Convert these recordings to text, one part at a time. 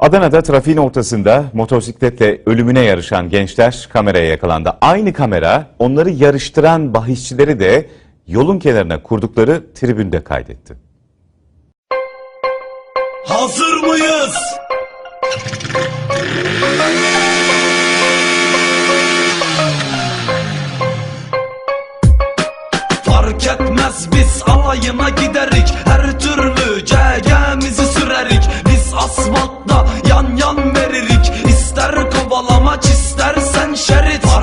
Adana'da trafiğin ortasında motosikletle ölümüne yarışan gençler kameraya yakalandı. Aynı kamera onları yarıştıran bahisçileri de yolun kenarına kurdukları tribünde kaydetti. Hazır mıyız? Fark etmez biz alayına giderik Her türlü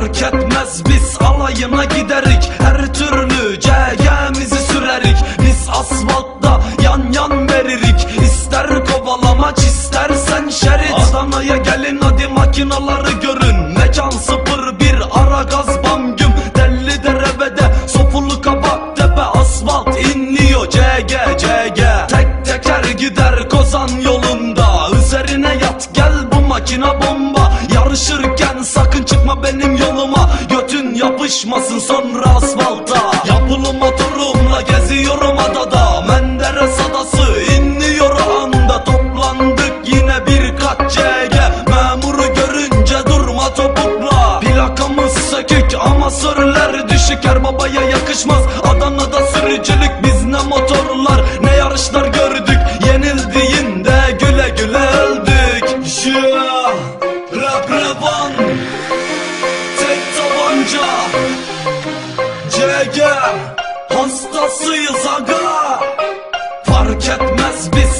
Fark etmez biz alayına giderik. Her türlü CG'mizi sürerik. Biz asfaltta yan yan veririk. İster kovalamaç istersen şerit. Adana'ya gelin hadi makinaları görün. Mekan sıfır bir ara gaz bam güm. Telli derebede sopulu kabak tepe asfalt inliyor. CG CG Tek teker gider kozan yolunda. Üzerine yat gel bu makina bomba. Benim yoluma Götün yapışmasın sonra asfalta. Yapılı motorumla geziyorum adada. Menderes adası inliyor anda Toplandık yine birkaç CG Memuru görünce durma topukla. Plakamız sökük ama sürüler düşük. Her babaya yakışmaz. Adana'da sürücülük biz ne motorlar Ne yarışlar gördük CG Hastasıyız aga. Fark etmez biz